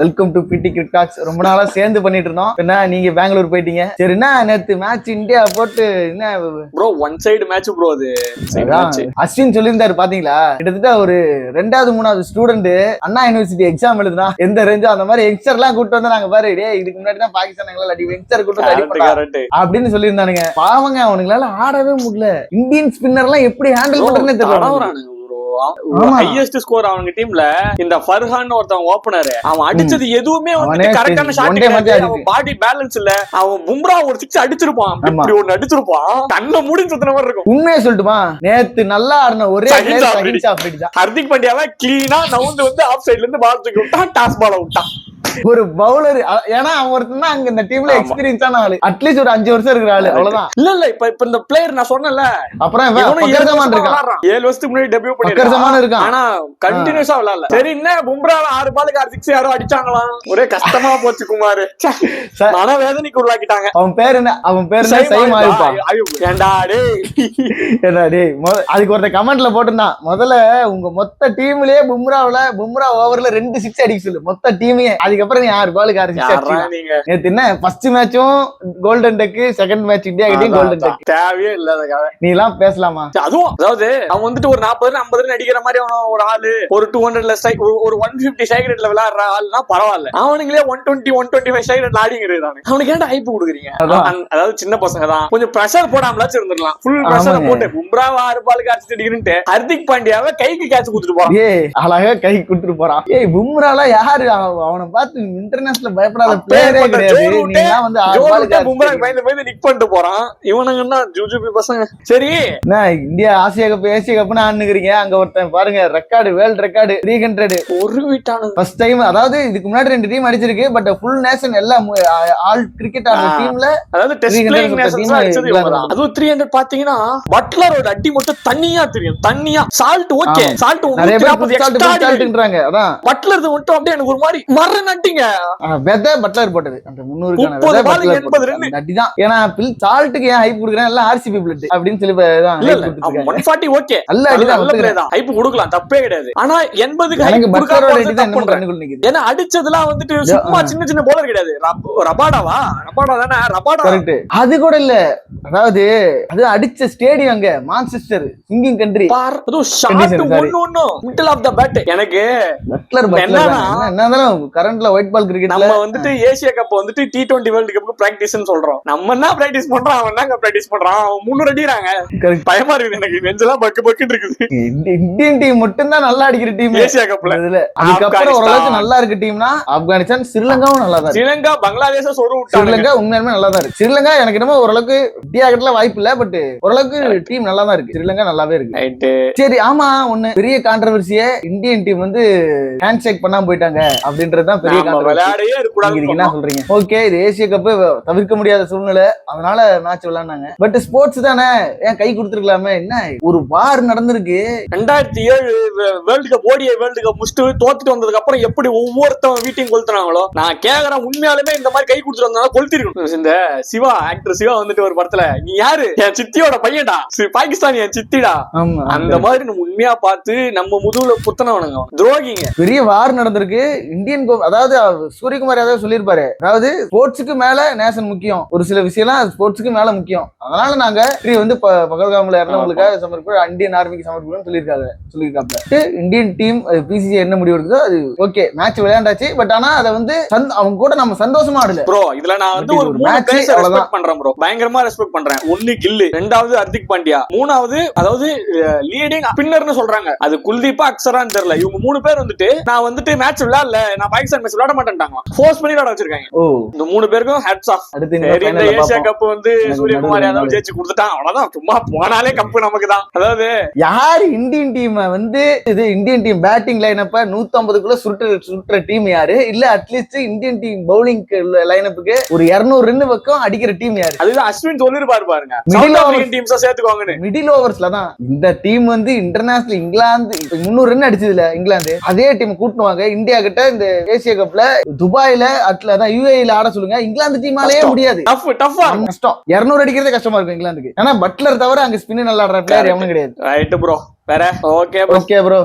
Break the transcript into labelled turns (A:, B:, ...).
A: Welcome to பிடி கிரிக்டாக்ஸ் ரொம்ப நாளா சேர்ந்து பண்ணிட்டு இருந்தோம். என்ன நீங்க பெங்களூர் போயிட்டீங்க? சரி என்ன நேத்து மேட்ச் இந்தியா போட்டு என்ன
B: bro one side match bro அது.
A: அஸ்வின் சொல்லியிருந்தாரு பாத்தீங்களா? கிட்டத்தட்ட ஒரு ரெண்டாவது மூணாவது ஸ்டூடெண்ட் அண்ணா யூனிவர்சிட்டி எக்ஸாம் எழுதுனா எந்த ரேஞ்சோ அந்த மாதிரி யங்ஸ்டர் எல்லாம் கூட்டு வந்து நாங்க பாரு இதுக்கு முன்னாடி தான் பாகிஸ்தான் எங்களை அடி யங்ஸ்டர் கூட்டு
B: correct.
A: அப்படின்னு சொல்லியிருந்தானுங்க. பாவங்க அவனுங்களால ஆடவே முடியல. இந்தியன் ஸ்பின்னர் எல்லாம் எப்படி ஹேண்டில் பண்றதுன்னு தெரியல.
B: ஹையஸ்ட் ஸ்கோர் அவங்க டீம்ல இந்த ஃபர்ஹான் ஒருத்தன் ஓபனர் அவன் அடிச்சது எதுவுமே வந்து கரெக்டான ஷாட் பாடி பேலன்ஸ் இல்ல. அவன் பும்ரா ஒரு சிக்ஸ் அடிச்சிருப்பான். இப்படி ஒன்னு அடிச்சிருப்பான். கண்ணை மூடி சுத்தின மாதிரி இருக்கும்.
A: உண்மையை சொல்லட்டுமா? நேத்து நல்லா ஆடின ஒரே
B: ஹர்திக் பாண்டியாவை கிளீனா நவுந்து வந்து ஆஃப் சைடுல இருந்து பால் தூக்கி விட்டான் டாஸ் பால விட்டான்.
A: ஒரு பவுலர். ஏன்னா அவன் ஒருத்தன் தான் அங்க இந்த டீம்ல
B: ஆமா.
A: எக்ஸ்பீரியன்ஸான ஆளு. அட்லீஸ்ட் ஒரு அஞ்சு வருஷம் இருக்கிற ஆளு. அவ்வளவுதான்.
B: இல்ல இல்ல இப்ப இப்ப இந்த பிளேயர் நான் சொன்னேன்ல.
A: அப்புறம்
B: ஏழு வருஷத்துக்கு முன்னாடி டெபியூ பண்ணிருக்கான்.
A: இருக்கான்.
B: ஆனா கண்டினியூஸா விளையாடல சரி என்ன? பும்ரால ஆறு பாலுக்கு ஆறு சிக்ஸ் யாரோ அடிச்சாங்களாம் ஒரே கஷ்டமா போச்சு குமார். மன வேதனைக்கு உள்ளாக்கிட்டாங்க.
A: அவன் பேர் என்ன? அவன் பேர் என்ன?
B: சைம் ஆயுப். ஏன்டா டேய்.
A: ஏடா டேய் அதுக்கு ஒருத்தன் கமெண்ட்ல போட்டிருந்தான். முதல்ல உங்க மொத்த டீம்லயே பும்ராவுல பும்ரா ஓவர்ல ரெண்டு சிக்ஸ் அடிக்க சொல்லு. மொத்த டீமையே அதுக்கப்புறம் ஆறு பாலுக்கு
B: நீங்க?
A: நேத்து என்ன? ஃபர்ஸ்ட் மேட்சும் golden deck second match India கிட்டயும் கோல்டன் டெக்
B: தேவையே இல்லாத கதை.
A: நீ எல்லாம் பேசலாமா?
B: அதுவும் அதாவது அவன் வந்துட்டு ஒரு நாற்பது ஐம்பது அடிக்கிற மாதிரி அவன் ஒரு ஆளு ஒரு டூ ஹண்ட்ரட்ல ஒரு ஒன் பிப்டி ரேட்ல விளையாடுற ஆள்னா பரவாயில்ல. அவனுங்களே one twenty one twenty five ரேட்ல ஆடிங்கிறது அவனுக்கு ஏன்டா ஹைப் கொடுக்குறீங்க? அதாவது சின்ன பசங்க தான். கொஞ்சம் பிரஷர் போடாமலாச்சும் இருந்திருக்கலாம் ஃபுல் பிரஷர். போட்டு பும்ராவா ஆறு பாலுக்கு அடிச்சு அடிக்கிறேன்ட்டு ஹர்திக் பாண்டியாவை கைக்கு கேட்ச் கொடுத்துட்டு போறான்.
A: ஏய் அழகா கை கொடுத்துட்டு போறான். ஏய் பும்ரால யாரு? அவ- அவனை பார்த்து இன்டர்நேஷனல் பயப்படாத பிளேயரே கிடையாது. நீ எல்லாம் வந்து ஆறு
B: பயந்து பயந்து நிக் பண்ணிட்டு போறான். இவனுங்கன்னா ஜூஜுபி பசங்க? சரி.
A: என்ன இந்தியா ஆசியா கப் ஏசியா கப்னு ஆடுனுக்கிறீங்க அங்க ஒருத்தன் பாருங்க record world record three hundred
B: ஒரு வீட்டானது.
A: ஃபர்ஸ்ட் டைம் அதாவது இதுக்கு முன்னாடி ரெண்டு டீம் அடிச்சிருக்கு பட் ஃபுல் நேஷன் எல்லா ஆல் கிரிக்கெட் ஆடுற. டீம்ல
B: அதாவது டெஸ்ட்
A: 300
B: பிளேயிங் நேஷன்ஸ் அடிச்சது. அதுவும் த்ரீ ஹண்ட்ரட் பாத்தீங்கன்னா பட்லரோட அடி மட்டும் தண்ணியா தெரியும். தண்ணியா. சால்ட் ஓகே
A: ஆமா.
B: சால்ட்
A: நிறைய பேர் புல் சால்ட் புல் சால்ட்ன்றாங்க அதான்.
B: பட்லர் மட்டும் அப்படியே எனக்கு ஒரு மாதிரி மர நட்டிங்க
A: ஆ, விதை பட்லர் போட்டது. அந்த முன்னூறுக்கான அடிதான். ஏன்னா பில் சால்ட்டுக்கு ஏன் ஹைப் கொடுக்குறேன்? எல்லாம் ஆர்சிபி பிளட் அப்படின்னு சொல்லி.
B: ஒன் ஃபார்ட்டி ஓகே
A: நல்ல அடிதான்
B: ஹைப் கொடுக்கலாம் தப்பே கிடையாது. ஆனா எண்பதுக்கு ஹைப் ஏன்னா அடிச்சதுலாம் வந்துட்டு சும்மா சின்ன சின்ன போலர் கிடையாது. ரப்- ரபாடாவா? ரபாடா தானே? ரபாடா.
A: கரெக்ட் அது கூட இல்ல. அதாவது அது அடிச்ச ஸ்டேடியம் அங்க மான்செஸ்டர் சிங்கிங் கண்ட்ரி
B: பார் அதுவும் ஷாட். ஒன்னு ஒன்னு மிடில் ஆஃப் த பேட் எனக்கு
A: பட்லர் பட்லர்
B: என்னன்னா,
A: கரண்ட்ல ஒயிட் பால் கிரிக்கெட்ல
B: நம்ம வந்துட்டு ஏசியா கப் வந்துட்டு டி டுவெண்ட்டி வேர்ல்டு கப்புக்கு பிராக்டிஸ் சொல்றோம். நம்ம என்ன பிராக்டிஸ் பண்றோம் அவன் என்னங்க பிராக்டிஸ் பண்றான்? அவன் முன்னூறு அடிக்கிறாங்க. பயமா இருக்குது எனக்கு. நெஞ்செல்லாம் பக்கு பக்குன்னு இருக்குது.
A: இந்தியன் டீம் மட்டும் தான் நல்லா அடிக்கிற டீம்
B: ஏசியா கப்ல
A: இதுல. அதுக்கப்புறம் ஓரளவுக்கு. நல்லா இருக்க டீம்னா ஆப்கானிஸ்தான் ஸ்ரீலங்காவும் நல்லா தான் இருக்கு.
B: ஸ்ரீலங்கா பங்களாதேஷ சொரு விட்டாங்க
A: ஸ்ரீலங்கா உண்மையாலுமே நல்லா தான் இருக்கு. ஸ்ரீலங்கா எனக்கு என்னமோ ஓரளவுக்கு இந்தியா கிட்ட வாய்ப்பு இல்ல பட் ஓரளவுக்கு டீம் நல்லா தான் இருக்கு. ஸ்ரீலங்கா நல்லாவே இருக்கு. சரி ஆமா ஒண்ணு பெரிய கான்ட்ரவர்சியே இந்தியன் டீம் வந்து ஹேண்ட் ஷேக் பண்ணாம போயிட்டாங்க அப்படின்றது தான் பெரிய கான்ட்ரவர்சி என்ன சொல்றீங்க? ஓகே இது ஏசிய கப் தவிர்க்க முடியாத சூழ்நிலை. அதனால மேட்ச் விளையாண்டாங்க. பட் ஸ்போர்ட்ஸ் தானே? ஏன் கை கொடுத்துருக்கலாமே? என்ன? ஒரு வார் நடந்திருக்கு.
B: ரெண்டாயிரத்தி ஏழு world cup ODI world cup முடிச்சுட்டு தோத்துட்டு வந்ததுக்கு அப்புறம் எப்படி ஒவ்வொருத்தவங்க வீட்டையும் கொளுத்துனாங்களோ நான் கேக்குறேன் உண்மையாலுமே இந்த மாதிரி கை கொடுத்துட்டு வந்தாலும் கொளுத்திருக்கணும். இந்த சிவா ஆக்டர் சிவா வந்துட்டு ஒரு படத்துல நீ யாரு? என் சித்தியோட பையன்டா. பாகிஸ்தான் என் சித்திடா. அந்த மாதிரி நம்ம உண்மையா பார்த்து நம்ம முதுகுல புத்தனவனுங்க. துரோகிங்க.
A: பெரிய வார் நடந்திருக்கு. இந்தியன் அதாவது சூரியகுமார் யாதவ் சொல்லியிருப்பாரு. அதாவது ஸ்போர்ட்ஸுக்கு மேல நேஷன் முக்கியம். ஒரு சில விஷயம்லாம் ஸ்போர்ட்ஸுக்கு மேல முக்கியம். அதனால நாங்க வெற்றி வந்து பகல்காம்ல இறந்தவங்களுக்காக சமர்ப்பி இந்தியன் ஆர்மிக்கு சமர்ப்பிக்கணும்னு சொல்லியிருக்காங்க சொல்லியிருக்காப்ல இந்தியன் டீம் பிசிசி என்ன முடிவு எடுக்குதோ அது ஓகே மேட்ச் விளையாண்டாச்சு. பட் ஆனா அதை வந்து அவங்க கூட நம்ம சந்தோஷமா ஆடல.
B: ப்ரோ இதுல நான் வந்து ஒரு. ரெஸ்பெக்ட் பண்றேன் ப்ரோ பயங்கரமா ரெஸ்பெக்ட் பண்றேன். ஒன்னு கில்லு. ரெண்டாவது ஹர்திக் பாண்டியா. மூணாவது அதாவது லீடிங் ஸ்பின்னர்னு சொல்றாங்க. அது குல்தீப்பா அக்ஷரான்னு தெரியல. இவங்க மூணு பேர் வந்துட்டு நான் வந்துட்டு மேட்ச் விளையாடல. நான் பாகிஸ்தான் மேட்ச் விளையாட மாட்டேன்ட்டாங்க ஃபோர்ஸ் பண்ணி விளையாட வச்சிருக்காங்க. இந்த மூணு பேருக்கும் ஹேட்ஸ் ஆஃப்
A: இந்த
B: ஏசியா. கப் வந்து சூரியகுமார் யாதவ். ஜெயிச்சு கொடுத்துட்டான். அவ்வளவுதான். சும்மா போனாலே கப்பு நமக்கு தான். அதாவது
A: யார் இந்தியன் டீம் வந்து இது இந்தியன் டீம் பேட்டிங் லைனப்ப நூத்தம்பதுக்குள்ள சுட்டு சுட்டுற டீம் யாரு? இல்ல at least Indian team bowling லைனப்புக்கு ஒரு 200 ரன் பக்கம் அடிக்கிற டீம் யாரு?
B: அதுதான் அஸ்வின் சொல்லிருப்பாரு பாருங்க.
A: Overs.
B: ஆப்பிரிக்கன் டீம்ஸா சேர்த்துக்கோங்கன்னு.
A: மிடில் ஓவர்ஸ்ல தான். இந்த டீம் வந்து இன்டர்நேஷனல் இங்கிலாந்து முந்நூறு ரன் அடிச்சதுல இங்கிலாந்து. அதே டீம் கூட்டுவாங்க. இந்தியா கிட்ட இந்த ஏசியா கப்ல துபாயில அட்ல அதான் யூஏல ஆட சொல்லுங்க. இங்கிலாந்து டீமாலேயே. முடியாது.
B: டஃப் டஃபா
A: கஷ்டம். 200 அடிக்கிறதே கஷ்டமா இருக்கும் இங்கிலாந்துக்கு. ஏன்னா பட்லர் தவிர அங்க ஸ்பின் நல்லா ஆடுற பிளேயர் எவனும் கிடையாது.
B: ரைட் ப்ரோ வேற? Okay bro
A: okay bro